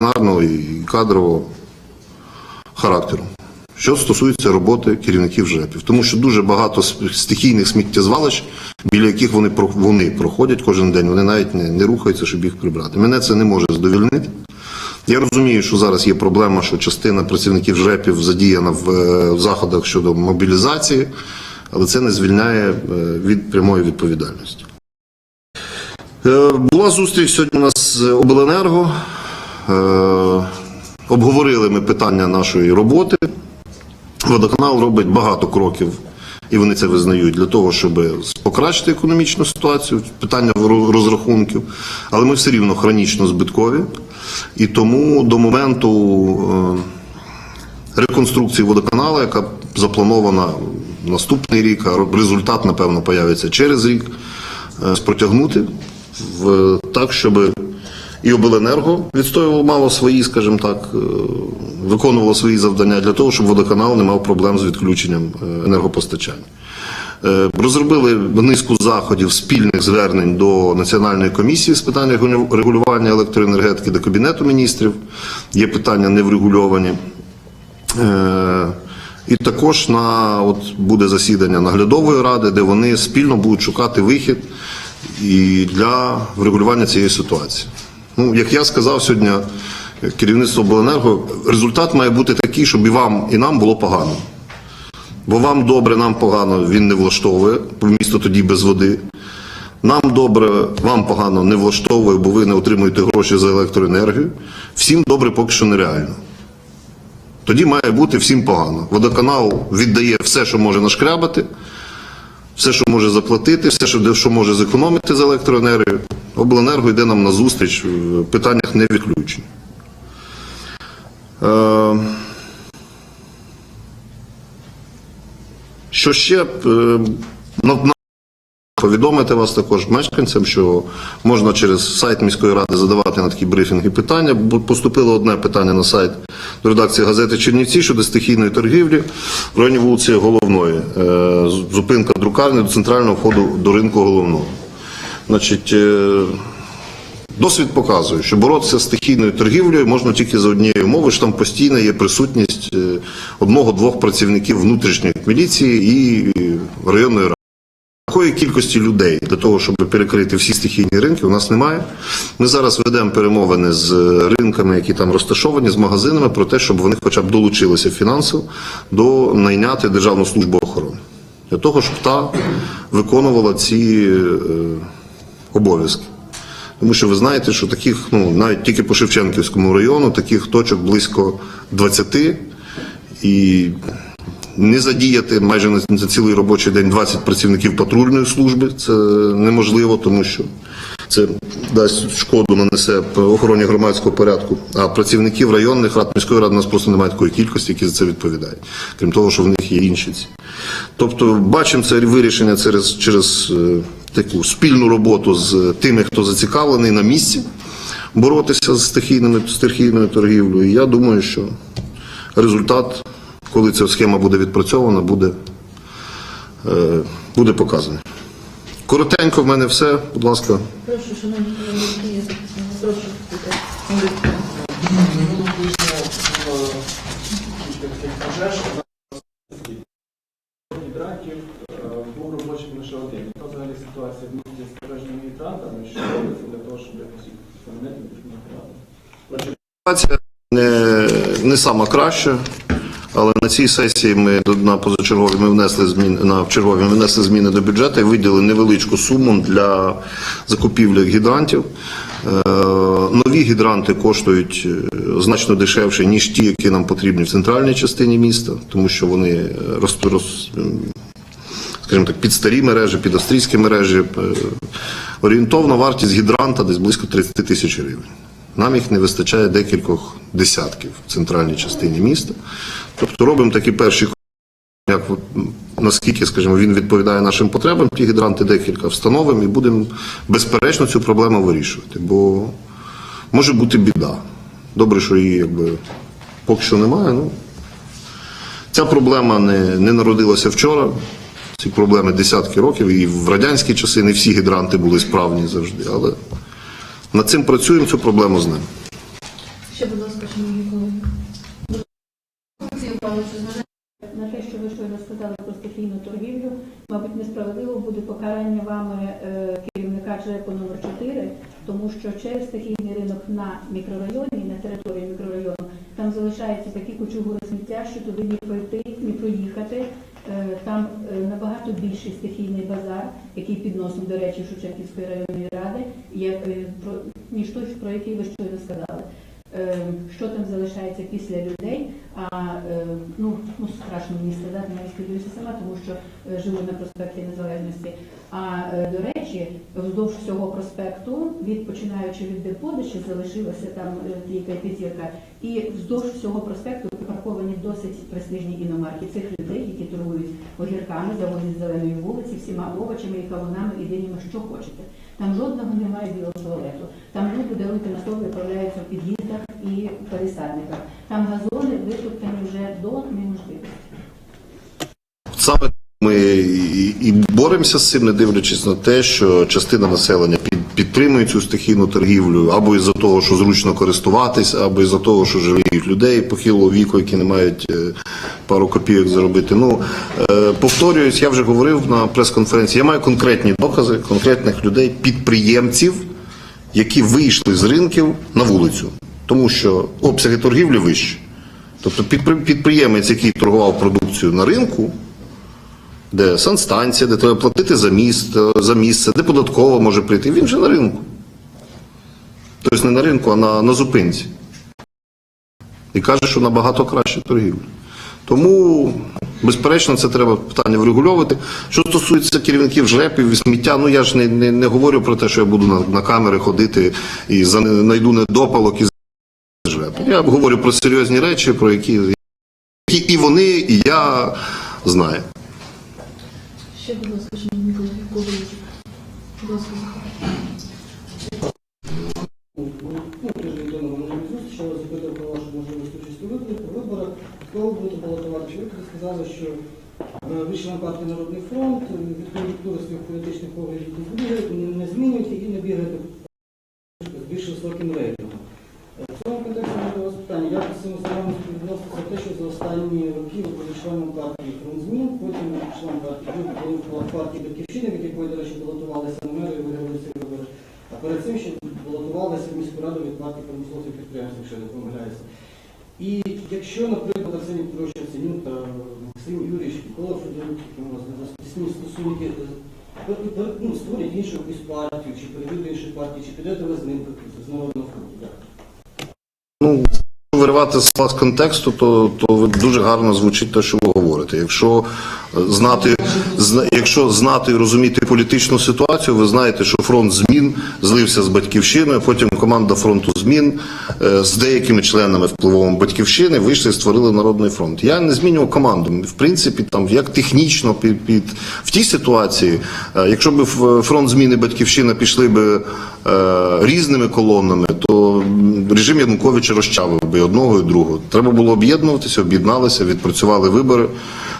дисциплінарного і кадрового характеру. Що стосується роботи керівників ЖЕПів, тому що дуже багато стихійних сміттєзвалищ, біля яких вони, вони проходять кожен день, вони навіть не, не рухаються, щоб їх прибрати. Мене це не може задовільнити. Я розумію, що зараз є проблема, що частина працівників ЖЕПів задіяна в, е, в заходах щодо мобілізації, але це не звільняє е, від прямої відповідальності. Е, Була зустріч сьогодні у нас з Обленерго. Е, Обговорили ми питання нашої роботи. Водоканал робить багато кроків, і вони це визнають для того, щоб покращити економічну ситуацію, питання розрахунків. Але ми все рівно хронічно збиткові. І тому до моменту е, реконструкції водоканалу, яка запланована наступний рік, а результат, напевно, появиться через рік, е, протягнути в, так, щоб і обленерго відстоювало мало свої, скажімо так, е, виконувало свої завдання для того, щоб водоканал не мав проблем з відключенням е, енергопостачання. Е, Розробили низку заходів спільних звернень до Національної комісії з питань регулювання електроенергетики до Кабінету міністрів. Є питання не врегульовані. Е, І також на от буде засідання наглядової ради, де вони спільно будуть шукати вихід і для врегулювання цієї ситуації. Ну, як я сказав сьогодні, керівництво обленерго, результат має бути такий, щоб і вам, і нам було погано. Бо вам добре, нам погано, він не влаштовує, бо місто тоді без води. Нам добре, вам погано не влаштовує, бо ви не отримуєте гроші за електроенергію. Всім добре поки що нереально. Тоді має бути всім погано. Водоканал віддає все, що може нашкрябати, все, що може заплатити, все, що, може зекономити з електроенергію. Обленерго йде нам на зустріч в питаннях не відключень. Е, Що ще? Е, Повідомити вас також мешканцям, що можна через сайт міської ради задавати на такі брифінги питання. Поступило одне питання на сайт до редакції газети Чернівці щодо стихійної торгівлі в районі вулиці Головної. Е, Зупинка друкарні до центрального входу до ринку головного. Значить, е, досвід показує, що боротися з стихійною торгівлею можна тільки за однією умови, що там постійно є присутність е, одного-двох працівників внутрішньої міліції і районної ради. Такої кількості людей для того, щоб перекрити всі стихійні ринки, у нас немає. Ми зараз ведемо перемовини з ринками, які там розташовані, з магазинами, про те, щоб вони хоча б долучилися фінансово до найняти Державну службу охорони. Для того, щоб та виконувала ці е, обов'язки. Тому що ви знаєте, що таких, ну навіть тільки по Шевченківському району, таких точок близько 20, і не задіяти майже на цілий робочий день 20 працівників патрульної служби. Це неможливо, тому що це дасть шкоду, нанесе охороні громадського порядку. А працівників районних рад міської ради у нас просто немає такої кількості, які за це відповідають. Крім того, що в них є інші. Тобто, бачимо це вирішення через, через е, таку спільну роботу з тими, хто зацікавлений на місці боротися з стихійними стихійною торгівлею. І я думаю, що результат, коли ця схема буде відпрацьована, буде, е, буде показаний. Коротенько в мене все. Будь ласка. Прошу, шановні прошу. гідрантів е, був робочим лише один. Яка взагалі ситуація в місті з пожежними гідрантами, що робиться для того, щоб якось їх замінити Ситуація не, не сама краща, але на цій сесії ми на позачергові ми внесли зміни на чергові ми внесли зміни до бюджету і виділили невеличку суму для закупівлі гідрантів. Е, нові гідранти коштують е, значно дешевше, ніж ті, які нам потрібні в центральній частині міста, тому що вони е, роз, скажімо так, під старі мережі, під австрійські мережі. Е, Орієнтовна вартість гідранта десь близько 30 тисяч гривень. Нам їх не вистачає декількох десятків в центральній частині міста. Тобто робимо такі перші як наскільки, скажімо, він відповідає нашим потребам, ті гідранти декілька встановимо і будемо безперечно цю проблему вирішувати. Бо може бути біда. Добре, що її якби поки що немає. Ну, Ця проблема не, не народилася вчора. Ці проблеми десятки років, і в радянські часи не всі гідранти були справні завжди. Але над цим працюємо, цю проблему знаємо. Ще, будь ласка, шановні колеги. На те, що ви щойно сказали про стихійну торгівлю, мабуть, несправедливо буде покарання вами е, керівника ЧЕПу номер 4 тому що через стихійний ринок на мікрорайоні, на території мікрорайону, там залишаються такі кучугури сміття, що туди ні пройти, ні проїхати. Е, Там е, набагато більший стихійний базар, який під носом, до речі, Шевченківської районної ради, е, ніж той, про який ви щойно сказали. Що там залишається після людей? А ну, ну страшно мені сказати, навіть хвилююся сама, тому що живу на проспекті Незалежності. А до речі, вздовж всього проспекту, від починаючи від депо, де ще залишилася там тільки п'ятірка, і вздовж всього проспекту припарковані досить престижні іномарки цих людей, які торгують огірками, заводять з зеленої вулиці, всіма овочами і кавунами і динями, що хочете. Там жодного немає білого туалету. Там люди даруйте на стол виправляються в під'їздах і пересадниках. Там газони витоптані вже до неможливості. Саме і, боремося з цим, не дивлячись на те, що частина населення під, підтримує цю стихійну торгівлю або із-за того, що зручно користуватись, або із-за того, що жаліють людей похилого віку, які не мають е, пару копійок заробити. Ну е, повторююсь, я вже говорив на прес-конференції. Я маю конкретні докази конкретних людей, підприємців, які вийшли з ринків на вулицю, тому що обсяги торгівлі вищі. Тобто підприємець, який торгував продукцію на ринку, де санстанція, де треба платити за міст, за місце, де податково може прийти. Він вже на ринку. Тобто не на ринку, а на, на зупинці. І каже, що набагато краще торгівля. Тому, безперечно, це треба питання врегульовувати. Що стосується керівників жрепів і сміття, ну я ж не, не, не говорю про те, що я буду на, на камери ходити і знайду недопалок і жрепи. Я говорю про серйозні речі, про які, які і вони, і я знаю. Ще, будь ласка, шановні колеги, кого? Будь ласка, Ну, тому ми можемо зустріч, але запитав що е, Народний фронт, від кон'юнктури своїх політичних поглядів не змінюєте і не бігаєте з більш високим рейтингом. Е, В цьому контексті мене до вас питання, як ви з цим словами відноситься те, що за останні роки ви були членом партії «Фронт змін», потім член партії, ви були в партії Батьківщини, в якій, до речі, балотувалися на мери і ці вибори. А перед цим ще балотувалися в міську раду від партії промисловців підприємств, якщо не помиляюся. І якщо, наприклад, Арсеній Петрович Яценюк Максим Юрійович Микола Федорук, які стосунки, е, пер- ну, створять іншу якусь партію, чи перейдуть до іншої партії, чи підете ви з ним з народного фронту. Виривати з контексту, то, то дуже гарно звучить те, що ви говорите. Якщо е, знати, зна- якщо знати і розуміти політичну ситуацію, ви знаєте, що фронт змін злився з батьківщиною, потім команда фронту змін е, з деякими членами впливовими батьківщини вийшли і створили народний фронт. Я не змінював команду. В принципі, там як технічно під, під в тій ситуації, е, якщо б фронт зміни батьківщина пішли е, різними колонами, то режим Януковича розчавив би одного і другого. Треба було об'єднуватися, об'єдналися, відпрацювали вибори,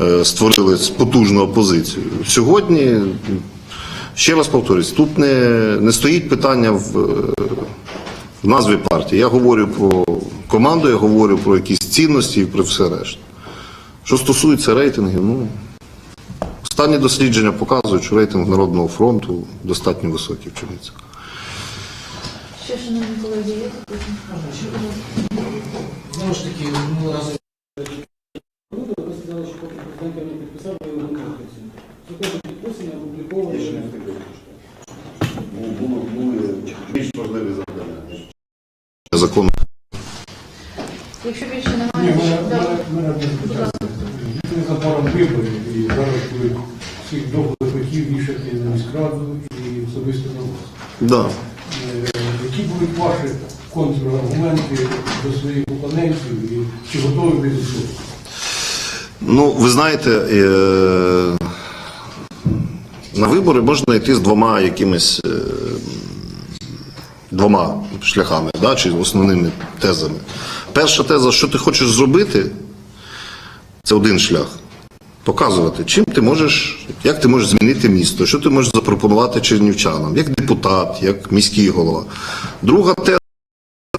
е, створили потужну опозицію. Сьогодні, ще раз повторюсь, тут не, не стоїть питання в, е, в назві партії. Я говорю про команду, я говорю про якісь цінності і про все решта. Що стосується рейтингів, ну. Останні дослідження показують, що рейтинг Народного фронту достатньо високий в Чернівцях. ще, шановні колеги, є запитання? Знову ж таки, минулого разу Люди, ви сказали, що поки президент не підписав, ви його не підписуєте. Це теж підписано, опубліковано. Були більш важливі завдання. Закон Якщо більше Ні, немає, мене, то- мене, мене одне питання. З забором виборів і зараз будуть всіх доходів вішати на міськраду і особисто на вас. да. Контраргументи до своїх опонентів і чи готові ви до цього? Ну, ви знаєте, е, на вибори можна йти з двома якимись е, двома шляхами, да, чи основними тезами. Перша теза, що ти хочеш зробити, це один шлях. Показувати, чим ти можеш, як ти можеш змінити місто, що ти можеш запропонувати чернівчанам, як депутат, як міський голова. Друга теза.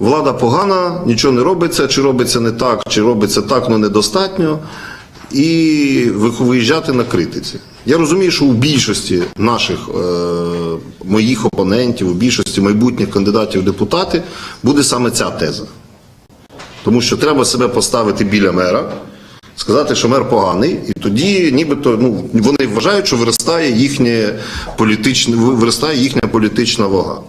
Влада погана, нічого не робиться, чи робиться не так, чи робиться так, але недостатньо, і виїжджати на критиці. Я розумію, що у більшості наших е, моїх опонентів, у більшості майбутніх кандидатів в депутати буде саме ця теза. Тому що треба себе поставити біля мера, сказати, що мер поганий, і тоді нібито ну, вони вважають, що виростає їхнє політичне, виростає їхня політична вага.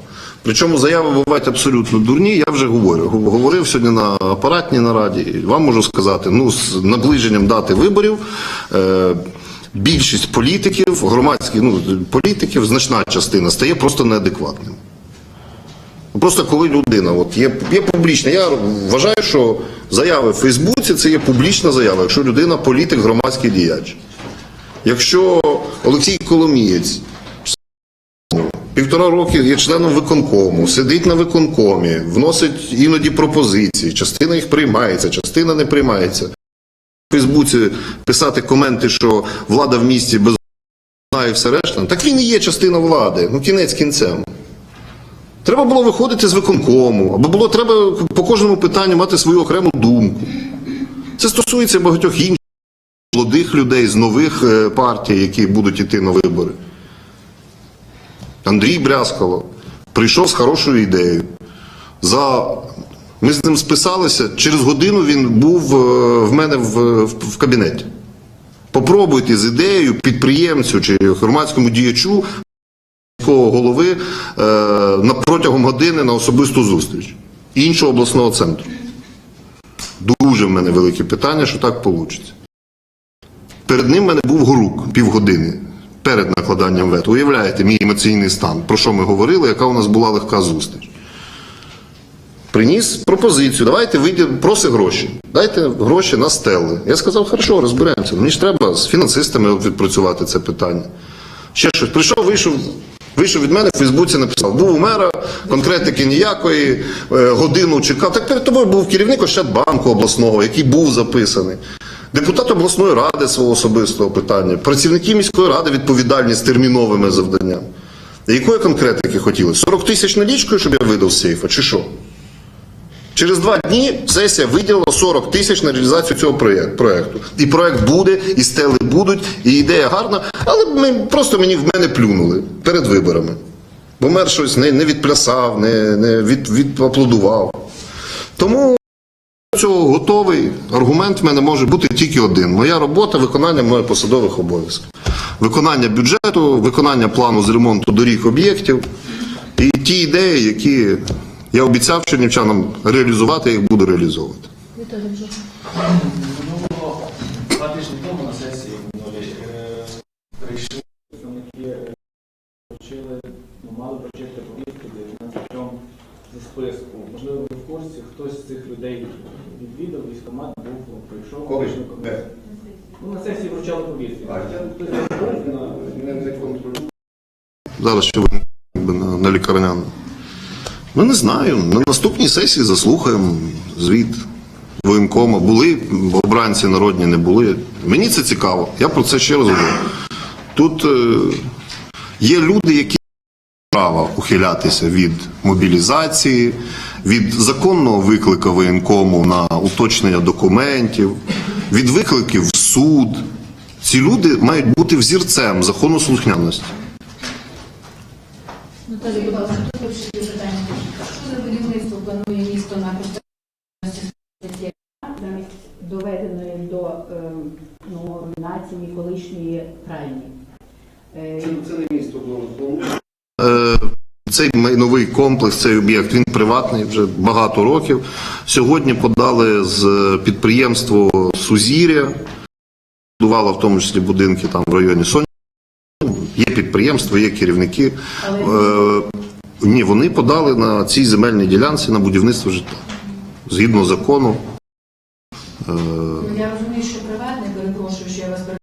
Причому заяви бувають абсолютно дурні. Я вже говорю. Говорив сьогодні на апаратній нараді. Вам можу сказати, ну з наближенням дати виборів. Е, Більшість політиків, громадських ну, політиків, значна частина стає просто неадекватним. Просто коли людина, от є, є публічна, я вважаю, що заяви в Фейсбуці це є публічна заява, якщо людина політик, громадський діяч. Якщо Олексій Коломієць півтора роки є членом виконкому, сидить на виконкомі, вносить іноді пропозиції, частина їх приймається, частина не приймається. В Фейсбуці писати коменти, що влада в місті без і все решта, так він і є частина влади, ну кінець кінцем. Треба було виходити з виконкому, або було треба по кожному питанню мати свою окрему думку. Це стосується багатьох інших молодих людей з нових е, партій, які будуть йти на вибори. Андрій Брязкало прийшов з хорошою ідеєю. За... Ми з ним списалися, через годину він був е, в мене в, в, кабінеті. Попробуйте з ідеєю підприємцю чи громадському діячу міського голови е, на протягом години на особисту зустріч іншого обласного центру. Дуже в мене велике питання, що так вийде. Перед ним в мене був горук півгодини перед накладанням вето. Уявляєте, мій емоційний стан, про що ми говорили, яка у нас була легка зустріч. Приніс пропозицію, давайте вийдемо, проси гроші. Дайте гроші на стели. Я сказав, хорошо, розберемося. Мені ж треба з фінансистами відпрацювати це питання. Ще щось. Прийшов, вийшов, вийшов від мене в Фейсбуці, написав, був у мера, конкретики ніякої, е, годину чекав. Так перед тобою був керівник Ощадбанку обласного, який був записаний. Депутат обласної ради свого особистого питання, працівники міської ради відповідальні з терміновими завданнями. Якої конкретики хотіли? 40 тисяч налічкою, щоб я видав з сейфа, чи що? Через два дні сесія виділила 40 тисяч на реалізацію цього проєкту. І проєкт буде, і стели будуть, і ідея гарна, але ми, просто мені в мене плюнули перед виборами. Бо мер щось не, не відплясав, не, не від, відаплодував. Тому цього готовий аргумент в мене може бути тільки один: моя робота, виконання моїх посадових обов'язків. Виконання бюджету, виконання плану з ремонту доріг об'єктів і ті ідеї, які я обіцяв чернівчанам реалізувати, їх буду реалізовувати. Два тижні тому на сесії минулій е, прийшли представники, е, вручили, ну, мали вручити повістки 19 зі списку. Можливо, ви в курсі, хтось з цих людей відвідав, військомат був, прийшов. Коли? комісію. Ну, на сесії вручали повістки. Хтось був на- Зараз ще ви на, на лікарняну. Ну не знаю. На наступній сесії заслухаємо звіт воєнкома. Були обранці народні, не були. Мені це цікаво. Я про це ще раз говорю. Тут е, є люди, які права ухилятися від мобілізації, від законного виклика воєнкому на уточнення документів, від викликів в суд. Ці люди мають бути взірцем законослухняності. Наталія, будь ласка. Ще питання. Що за будівництво планує місто на користуванні замість доведеної до е, ну, руйнації колишньої пральні. Е, Е, Цей майновий комплекс, цей об'єкт, він приватний вже багато років. Сьогодні подали з підприємство Сузір'я, будувало в тому числі будинки там в районі Соні. Є підприємство, є керівники. Е, ні, вони подали на цій земельній ділянці на будівництво житла. Згідно закону. Е, Ну, Я розумію, що приватне, перепрошую, що я вас перебиваю.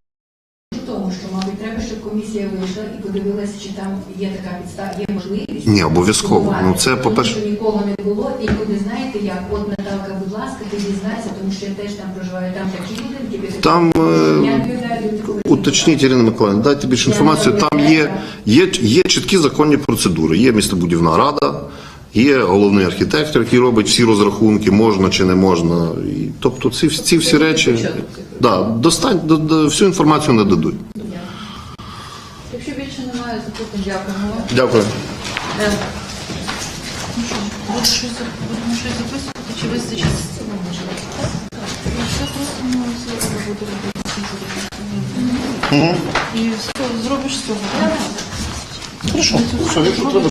В тому, що, мабуть, треба, щоб комісія вийшла і подивилася, чи там є така підстава, є можливість. Ні, обов'язково. Ну, це, по-перше- Тому що нікого не було, і люди знаєте, як, от Наталка, будь ласка, ти дізнайся, тому що я теж там проживаю, там такі будинки. Там, е, Уточніть, Ірина Миколаївна, дайте більше інформацію. Там є, є, є чіткі законні процедури. Є містобудівна рада, Є головний архітектор, який робить всі розрахунки, можна чи не можна. І, тобто ці, ці всі речі да, достань, до, до, всю інформацію не дадуть. Якщо більше немає запитань, дякуємо. Дякую. Е, ну Будемо щось записувати, чи вистачить з цього може? Все просто ну, зараз буде робити. І все, зробиш з цього. Хорошо. Все, якщо треба,